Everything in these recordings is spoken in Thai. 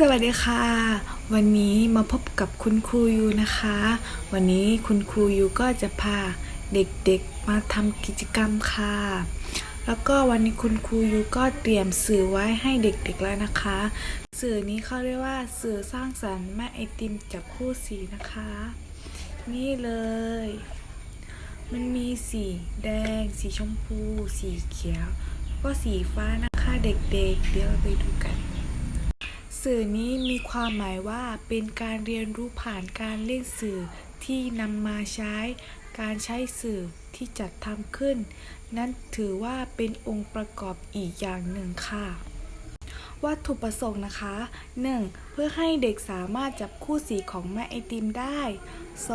สวัสดีค่ะ วันนี้มาพบกับคุณครูยูนะคะ วันนี้คุณครูยูก็จะพาเด็กๆมาทำกิจกรรมค่ะ แล้วก็วันนี้คุณครูยูก็เตรียมสื่อไว้ให้เด็กๆแล้วนะคะ สื่อนี้เขาเรียกว่าสื่อสร้างสรรค์แม่ไอติมจับคู่สีนะคะ นี่เลย มันมีสีแดง สีชมพู สีเขียว ก็สีฟ้านะคะเด็กๆ เดี๋ยวเราไปดูกัน สื่อนี้มีความหมายว่าเป็นการเรียนรู้ผ่านการเล่นสื่อที่นำมาใช้ การใช้สื่อที่จัดทำขึ้น นั้นถือว่าเป็นองค์ประกอบอีกอย่างหนึ่งค่ะวัตถุประสงค์นะคะ 1. เพื่อให้เด็กสามารถจับคู่สีของแม่ไอติมได้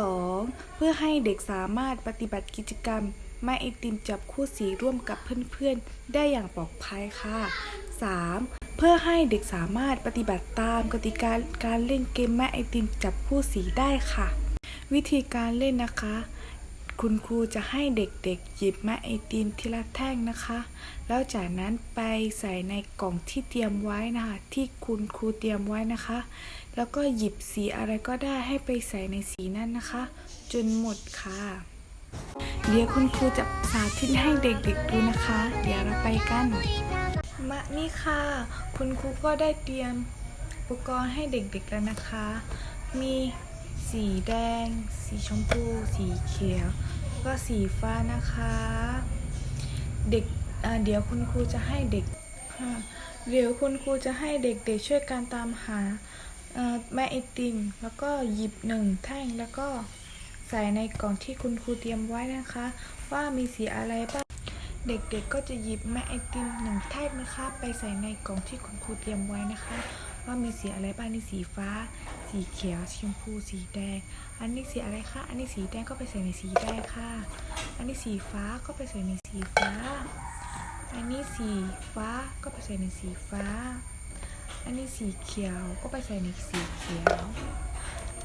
2. เพื่อให้เด็กสามารถปฏิบัติกิจกรรมแม่ไอติมจับคู่สีร่วมกับเพื่อนๆ ได้อย่างปลอดภัยค่ะ 3. เพื่อให้เด็กสามารถปฏิบัติตามกติกาการเล่นเกมแม่ไอติมจับคู่สีได้ค่ะ วิธีการเล่นนะคะ คุณครูจะให้เด็กๆ หยิบแม่ไอติมทีละแท่งนะคะ แล้วจากนั้นไปใส่ในกล่องที่เตรียมไว้นะคะที่คุณครูเตรียมไว้นะคะ แล้วก็หยิบสีอะไรก็ได้ให้ไปใส่ในสีนั้นนะคะ จนหมดค่ะ เดี๋ยวคุณครูจะสาธิตให้เด็กๆดูนะคะ เดี๋ยวเราไปกัน มานี่ค่ะ คุณครูก็ได้เตรียมอุปกรณ์ให้เด็กๆแล้วนะคะ มีสีแดง สีชมพู สีเขียวแล้วก็สีฟ้านะคะ เด็กเดี๋ยวคุณครูจะให้เด็ก เดี๋ยวคุณครูจะให้เด็กๆช่วยการตามหาแม่ไอติม แล้วก็หยิบหนึ่งแท่งแล้วก็ใส่ในกล่องที่คุณครูเตรียมไว้นะคะ ว่ามีสีอะไรบ้าง เด็กๆก็จะหยิบแม่ไอติมหนึ่งแท่งนะคะ ไปใส่ในกล่องที่คุณครูเตรียมไว้นะคะ ว่ามีสีอะไรบ้างนี่สีฟ้า สีเขียวสีชมพูสีแดง อันนี้สีอะไรคะอันนี้สีแดงก็ไปใส่ในสีแดงค่ะ อันนี้สีฟ้าก็ไปใส่ในสีฟ้า อันนี้สีฟ้าก็ไปใส่ในสีฟ้า อันนี้สีเขียวก็ไปใส่ในสีเขียว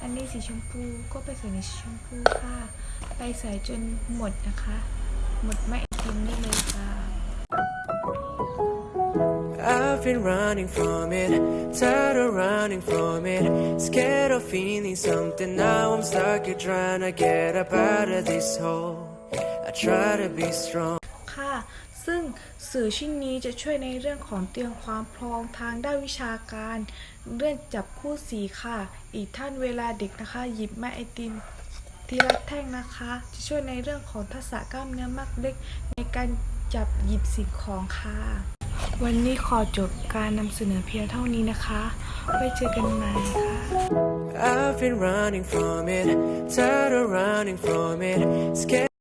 อันนี้สีชมพูก็ไปใส่ในสีชมพูค่ะ ไปใส่จนหมดนะคะ หมดไม่กินได้เลยค่ะ I've been running from it, tired of running from it, scared of feeling something. Now I'm stuck here trying to get up out of this hole. I try to be strong. ค่ะ ซึ่งสื่อชิ้นนี้จะช่วยในเรื่องของเตรียมความพร้อมทางด้านวิชาการ เรื่องจับคู่สีค่ะ อีกท่านเวลาเด็กนะคะ หยิบแม่ไอติม ทีละแท่งนะคะ จะช่วยในเรื่องของทักษะกล้ามเนื้อมากเล็กในการจับหยิบสิ่งของค่ะ วันนี้ขอจบการนำเสนอเพียงเท่านี้นะคะ ไว้เจอกันใหม่ค่ะ I've been running from it, tired of running from it, scared.